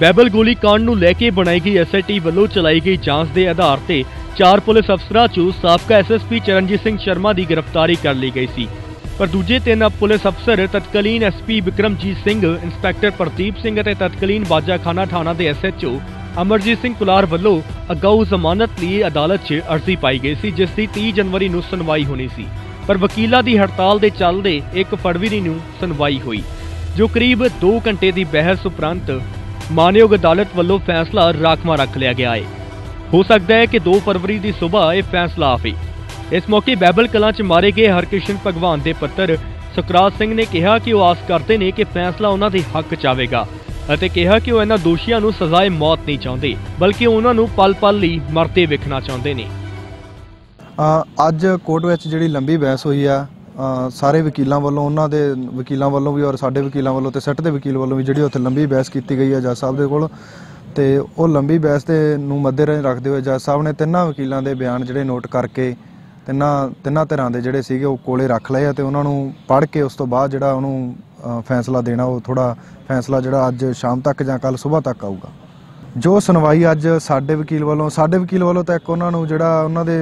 ਬੈਬਲ ਗੋਲੀ ਕਾਂਡ ਨੂੰ ਲੈ ਕੇ ਬਣਾਈ ਗਈ ਐਸਆਈਟੀ ਵੱਲੋਂ ਚਲਾਈ ਗਈ ਜਾਂਚ ਦੇ ਆਧਾਰ ਤੇ ਚਾਰ ਪੁਲਿਸ ਅਫਸਰਾਂ 'ਚੋਂ ਸਾਬਕਾ ਐਸਐਸਪੀ ਚਰਨਜੀਤ ਸਿੰਘ ਸ਼ਰਮਾ ਦੀ ਗ੍ਰਿਫਤਾਰੀ ਕਰ ਲਈ ਗਈ ਸੀ। ਪਰ ਦੂਜੇ ਤਿੰਨ ਪੁਲਿਸ ਅਫਸਰ ਤਤਕਾਲੀਨ ਐਸਪੀ ਵਿਕਰਮਜੀਤ ਸਿੰਘ, ਇੰਸਪੈਕਟਰ ਪ੍ਰਦੀਪ ਸਿੰਘ ਅਤੇ ਤਤਕਾਲੀਨ ਬਾਜਾਖਾਨਾ ਥਾਣਾ ਦੇ ਐਸਐਚਓ ਅਮਰਜੀਤ ਸਿੰਘ ਕੁਲਾਰ ਵੱਲੋਂ ਅਗਾਊ ਜ਼ਮਾਨਤ ਲਈ ਅਦਾਲਤ 'ਚ ਅਰਜ਼ੀ ਪਾਈ ਗਈ ਸੀ, ਜਿਸ ਦੀ 30 ਜਨਵਰੀ ਨੂੰ ਸੁਣਵਾਈ ਹੋਣੀ ਸੀ। ਪਰ ਵਕੀਲਾਂ ਦੀ ਹੜਤਾਲ ਦੇ ਚੱਲਦੇ 1 ਫਰਵਰੀ ਨੂੰ ਸੁਣਵਾਈ ਹੋਈ, ਜੋ ਕਰੀਬ 2 ਘੰਟੇ ਦੀ ਬਹਿਸ ਉਪਰੰਤ ਮਾਨਯੋਗ ਅਦਾਲਤ ਵੱਲੋਂ ਫੈਸਲਾ ਰਾਖਵਾਂ ਰੱਖ ਲਿਆ ਗਿਆ ਹੈ ਹੋ ਸਕਦਾ ਹੈ ਕਿ 2 ਫਰਵਰੀ ਦੀ ਸਵੇਰ ਇਹ ਫੈਸਲਾ ਆਵੇ। ਇਸ ਮੌਕੇ ਬੈਬਲ ਕਲਾਂ 'ਚ ਮਾਰੇ ਗਏ ਹਰਕ੍ਰਿਸ਼ਨ ਭਗਵਾਨ ਦੇ ਪੁੱਤਰ ਸੁਖਰਾਜ ਸਿੰਘ ਨੇ ਕਿਹਾ ਕਿ ਉਹ ਆਸ ਕਰਦੇ ਨੇ ਕਿ ਫੈਸਲਾ ਉਹਨਾਂ ਦੇ ਹੱਕ 'ਚ ਆਵੇਗਾ ਅਤੇ ਕਿਹਾ ਕਿ ਉਹ ਇਹਨਾਂ ਦੋਸ਼ੀਆਂ ਨੂੰ ਸਜ਼ਾਏ ਮੌਤ ਨਹੀਂ ਚਾਹੁੰਦੇ, ਬਲਕਿ ਉਹਨਾਂ ਨੂੰ ਪਲ-ਪਲ ਲਈ ਮਰਦੇ ਵੇਖਣਾ ਚਾਹੁੰਦੇ ਨੇ। ਅੱਜ ਕੋਰਟ ਵਿੱਚ ਜਿਹੜੀ ਲੰਬੀ ਬਹਿਸ ਹੋਈ ਆ ਸਾਰੇ ਵਕੀਲਾਂ ਵੱਲੋਂ, ਉਹਨਾਂ ਦੇ ਵਕੀਲਾਂ ਵੱਲੋਂ ਵੀ ਔਰ ਸਾਡੇ ਵਕੀਲਾਂ ਵੱਲੋਂ ਤੇ ਸੈੱਟ ਦੇ ਵਕੀਲ ਵੱਲੋਂ ਵੀ ਜਿਹੜੀ ਉੱਥੇ ਲੰਬੀ ਬਹਿਸ ਕੀਤੀ ਗਈ ਹੈ ਜੱਜ ਸਾਹਿਬ ਦੇ ਕੋਲ। ਤੇ ਉਹ ਲੰਬੀ ਬਹਿਸ ਦੇ ਨੂੰ ਮੱਦੇਨਜ਼ਰ ਰੱਖਦੇ ਹੋਏ ਜੱਜ ਸਾਹਿਬ ਨੇ ਤਿੰਨਾਂ ਵਕੀਲਾਂ ਦੇ ਬਿਆਨ ਜਿਹੜੇ ਨੋਟ ਕਰਕੇ ਤਿੰਨਾਂ ਤਿੰਨਾਂ ਧਿਰਾਂ ਦੇ ਜਿਹੜੇ ਸੀਗੇ ਉਹ ਕੋਲੇ ਰੱਖ ਲਏ ਆ ਤੇ ਉਹਨਾਂ ਨੂੰ ਪੜ੍ਹ ਕੇ ਉਸ ਤੋਂ ਬਾਅਦ ਜਿਹੜਾ ਉਹਨੂੰ ਫੈਸਲਾ ਦੇਣਾ, ਉਹ ਥੋੜਾ ਫੈਸਲਾ ਜਿਹੜਾ ਅੱਜ ਸ਼ਾਮ ਤੱਕ ਜਾਂ ਕੱਲ ਸਵੇਰ ਤੱਕ ਆਊਗਾ। ਜੋ ਸੁਣਵਾਈ ਅੱਜ ਸਾਡੇ ਵਕੀਲ ਵੱਲੋਂ, ਸਾਡੇ ਵਕੀਲ ਵੱਲੋਂ ਤਾਂ ਇੱਕ ਉਹਨਾਂ ਨੂੰ ਜਿਹੜਾ ਉਹਨਾਂ ਦੇ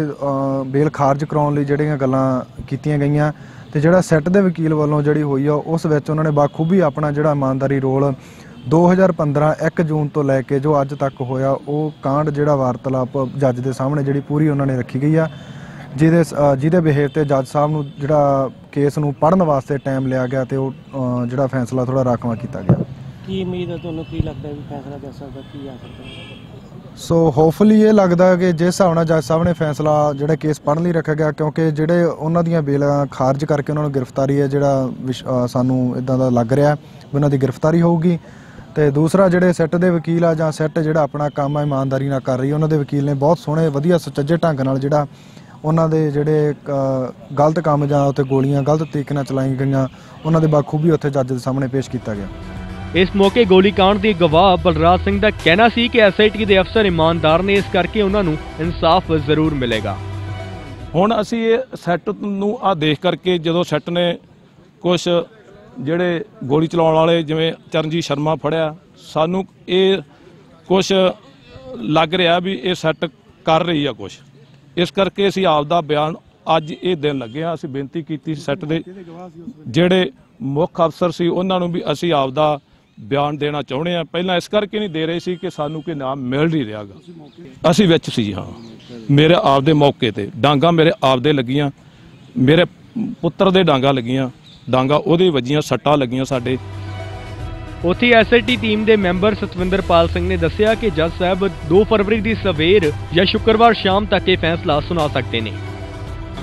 ਬੇਲ ਖਾਰਜ ਕਰਾਉਣ ਲਈ ਜਿਹੜੀਆਂ ਗੱਲਾਂ ਕੀਤੀਆਂ ਗਈਆਂ ਤੇ ਜਿਹੜਾ ਸੈੱਟ ਦੇ ਵਕੀਲ ਵੱਲੋਂ ਜਿਹੜੀ ਹੋਈ ਆ, ਉਸ ਵਿੱਚ ਉਹਨਾਂ ਨੇ ਬਾਖੂਬੀ ਆਪਣਾ ਜਿਹੜਾ ਇਮਾਨਦਾਰੀ ਰੋਲ 2015 1 ਜੂਨ ਤੋਂ ਲੈ ਕੇ ਜੋ ਅੱਜ ਤੱਕ ਹੋਇਆ, ਉਹ ਕਾਂਡ ਜਿਹੜਾ ਵਾਰਤਾਲਾਪ ਜੱਜ ਦੇ ਸਾਹਮਣੇ ਜਿਹੜੀ ਪੂਰੀ ਉਹਨਾਂ ਨੇ ਰੱਖੀ ਗਈ ਆ, ਜਿਹਦੇ ਸ- ਜਿਹਦੇ ਬਿਹੇਵ ਤੇ ਜੱਜ ਸਾਹਿਬ ਨੂੰ ਜਿਹੜਾ ਕੇਸ ਨੂੰ ਪੜਨ ਵਾਸਤੇ ਟਾਈਮ ਲਿਆ ਗਿਆ ਤੇ ਉਹ ਜਿਹੜਾ ਫੈਸਲਾ ਥੋੜਾ ਰਾਖਵਾਂ ਕੀਤਾ ਗਿਆ। ਕੀ ਉਮੀਦ ਹੈ ਤੁਹਾਨੂੰ? ਕੀ ਲੱਗਦਾ ਵੀ ਫੈਸਲਾ ਦੇ ਸਕਦਾ ਕੀ ਆ ਸਕਦਾ ਸੋ ਹੋਪਫੁਲੀ ਇਹ ਲੱਗਦਾ ਕਿ ਜਿਸ ਹਿਸਾਬ ਨਾਲ ਜੱਜ ਸਾਹਿਬ ਨੇ ਫੈਸਲਾ ਜਿਹੜਾ ਕੇਸ ਪੜ੍ਹਨ ਲਈ ਰੱਖਿਆ ਗਿਆ, ਕਿਉਂਕਿ ਜਿਹੜੇ ਉਹਨਾਂ ਦੀਆਂ ਬੇਲਾਂ ਖਾਰਜ ਕਰਕੇ ਉਹਨਾਂ ਨੂੰ ਗ੍ਰਿਫਤਾਰੀ ਹੈ, ਜਿਹੜਾ ਸਾਨੂੰ ਇਦਾਂ ਦਾ ਲੱਗ ਰਿਹਾ ਉਹਨਾਂ ਦੀ ਗ੍ਰਿਫਤਾਰੀ ਹੋਊਗੀ। ਤੇ ਦੂਸਰਾ, ਜਿਹੜੇ ਸੈੱਟ ਦੇ ਵਕੀਲ ਆ ਜਾਂ ਸੈੱਟ ਜਿਹੜਾ ਆਪਣਾ ਕੰਮ ਆ ਇਮਾਨਦਾਰੀ ਨਾਲ ਕਰ ਰਹੀ ਉਹਨਾਂ ਦੇ ਵਕੀਲ ਨੇ ਬਹੁਤ ਸੋਹਣੇ, ਵਧੀਆ, ਸੁਚੱਜੇ ਢੰਗ ਨਾਲ ਜਿਹੜਾ ਉਹਨਾਂ ਦੇ ਜਿਹੜੇ ਗਲਤ ਕੰਮ ਜਾਂ ਉੱਥੇ ਗੋਲੀਆਂ ਗਲਤ ਤਰੀਕੇ ਨਾਲ ਚਲਾਈਆਂ ਗਈਆਂ, ਉਹਨਾਂ ਦੇ ਬਾਖੂਬੀ ਉੱਥੇ ਜੱਜ ਦੇ ਸਾਹਮਣੇ ਪੇਸ਼ ਕੀਤਾ ਗਿਆ। ਇਸ ਮੌਕੇ ਗੋਲੀकांड ਦੀ ਗਵਾਹ ਬਲਰਾਜ ਸਿੰਘ ਦਾ ਕਹਿਣਾ ਸੀ ਕਿ ਐਸਆਈਟੀ ਦੇ ਅਫਸਰ ਇਮਾਨਦਾਰ ਨੇ, ਇਸ ਕਰਕੇ ਉਹਨਾਂ ਨੂੰ ਇਨਸਾਫ ਜ਼ਰੂਰ ਮਿਲੇਗਾ। ਹੁਣ ਅਸੀਂ ਇਹ ਸੈੱਟ ਨੂੰ ਆ ਦੇਖ ਕਰਕੇ ਜਦੋਂ ਸੈੱਟ ਨੇ ਕੁਝ ਜਿਹੜੇ ਗੋਲੀ ਚਲਾਉਣ ਵਾਲੇ, ਜਿਵੇਂ ਚਰਨਜੀਤ ਸ਼ਰਮਾ ਫੜਿਆ, ਸਾਨੂੰ ਇਹ ਕੁਝ ਲੱਗ ਰਿਹਾ ਵੀ ਇਹ ਸੈੱਟ ਕਰ ਰਹੀ ਆ ਕੁਝ ਇਸ ਕਰਕੇ ਅਸੀਂ ਆਪ ਦਾ ਬਿਆਨ ਅੱਜ ਇਹ ਦਿਨ ਲੱਗੇ ਆ ਅਸੀਂ ਬੇਨਤੀ ਕੀਤੀ ਸੈੱਟ ਦੇ ਜਿਹੜੇ ਮੁੱਖ ਅਫਸਰ ਸੀ, ਉਹਨਾਂ ਨੂੰ ਵੀ ਅਸੀਂ ਆਪ ਦਾ ਬਿਆਨ ਦੇਣਾ ਚਾਹੁੰਦੇ ਆ। ਪਹਿਲਾਂ ਇਸ ਕਰਕੇ ਨਹੀਂ ਦੇ ਰਹੇ ਸੀ ਕਿ ਸਾਨੂੰ ਕੋਈ ਨਾਮ ਮਿਲ ਨਹੀਂ ਰਿਹਾਗਾ ਅਸੀਂ ਵਿੱਚ ਸੀ ਹਾਂ। ਮੇਰੇ ਆਪ ਦੇ ਮੌਕੇ ਤੇ ਡਾਂਗਾ ਮੇਰੇ ਆਪ ਦੇ ਲੱਗੀਆਂ। ਮੇਰੇ ਪੁੱਤਰ ਦੇ ਡਾਂਗਾ ਲੱਗੀਆਂ। ਡਾਂਗਾ ਉਹਦੇ ਵੱਜੀਆਂ ਸੱਟਾਂ ਲੱਗੀਆਂ ਸਾਡੇ। ਉੱਥੇ ਐਸਆਈਟੀ ਟੀਮ ਦੇ ਮੈਂਬਰ ਸਤਵਿੰਦਰਪਾਲ ਸਿੰਘ ਨੇ ਦੱਸਿਆ ਕਿ ਜੱਜ ਸਾਹਿਬ 2 ਫਰਵਰੀ ਦੀ ਸਵੇਰ ਜਾਂ ਸ਼ੁੱਕਰਵਾਰ ਸ਼ਾਮ ਤੱਕ ਇਹ ਫੈਸਲਾ ਸੁਣਾ ਸਕਦੇ ਨੇ।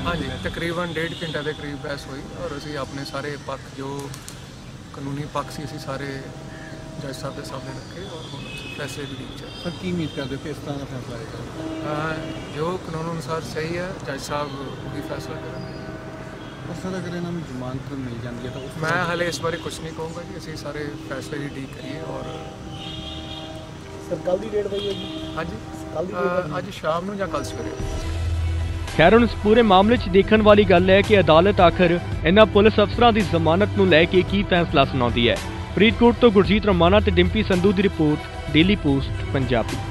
ਹਾਂਜੀ ਤਕਰੀਬਨ ਡੇਢ ਘੰਟੇ ਦੇ ਕਰੀਬ ਬਹਿਸ ਹੋਈ ਔਰ ਅਸੀਂ ਆਪਣੇ ਸਾਰੇ ਪੱਖ ਜੋ ਕਾਨੂੰਨੀ ਪੱਖ ਸੀ ਅਸੀਂ ਸਾਰੇ ਜੱਜ ਸਾਹਿਬ ਦੇ ਸਾਹਮਣੇ ਰੱਖੇ ਔਰ ਹੁਣ ਅਸੀਂ ਫੈਸਲੇ ਦੀ ਲੀਕ ਚ ਸਰ ਕੀ ਉਮੀਦ ਕਰਦੇ ਹੋ ਕਿ ਇਸ ਤਰ੍ਹਾਂ ਦਾ ਫੈਸਲਾ ਆਏਗਾ? ਅਹ ਜੋ ਕਾਨੂੰਨ ਅਨੁਸਾਰ ਸਹੀ ਹੈ ਜੱਜ ਸਾਹਿਬ ਵੀ ਫੈਸਲਾ ਕਰਨਗੇ ਪਰ ਸਰ ਅਗਰ ਇਹਨਾਂ ਨੂੰ ਜ਼ਮਾਨਤ ਮਿਲ ਜਾਂਦੀ ਹੈ ਤਾਂ ਉਸ ਮੈਂ ਹਾਲੇ ਇਸ ਬਾਰੇ ਕੁਝ ਨਹੀਂ ਕਹੂੰਗਾ ਜੀ ਅਸੀਂ ਸਾਰੇ ਫੈਸਲੇ ਦੀ ਡੀਕ ਕਰੀਏ ਔਰ ਸਰ ਕੱਲ ਦੀ ਡੇਟ ਪਈ ਹੈ ਜੀ? ਹਾਂਜੀ। ਕੱਲ੍ਹ ਦੀ ਅੱਜ ਸ਼ਾਮ ਨੂੰ ਜਾਂ ਕੱਲ ਸਵੇਰੇ? ਖੈਰ ਹੁਣ ਇਸ ਪੂਰੇ ਮਾਮਲੇ 'ਚ ਦੇਖਣ ਵਾਲੀ ਗੱਲ ਹੈ ਕਿ ਅਦਾਲਤ ਆਖਰ ਇਹਨਾਂ ਪੁਲਿਸ ਅਫਸਰਾਂ ਦੀ ਜ਼ਮਾਨਤ ਨੂੰ ਲੈ ਕੇ ਕੀ ਫੈਸਲਾ ਸੁਣਾਉਂਦੀ ਹੈ। ਫਰੀਦਕੋਟ ਤੋਂ ਗੁਰਜੀਤ ਰਮਾਨਾ ਤੇ ਡਿੰਪੀ ਸੰਧੂ ਦੀ ਰਿਪੋਰਟ, ਡੇਲੀ ਪੋਸਟ, ਪੰਜਾਬੀ।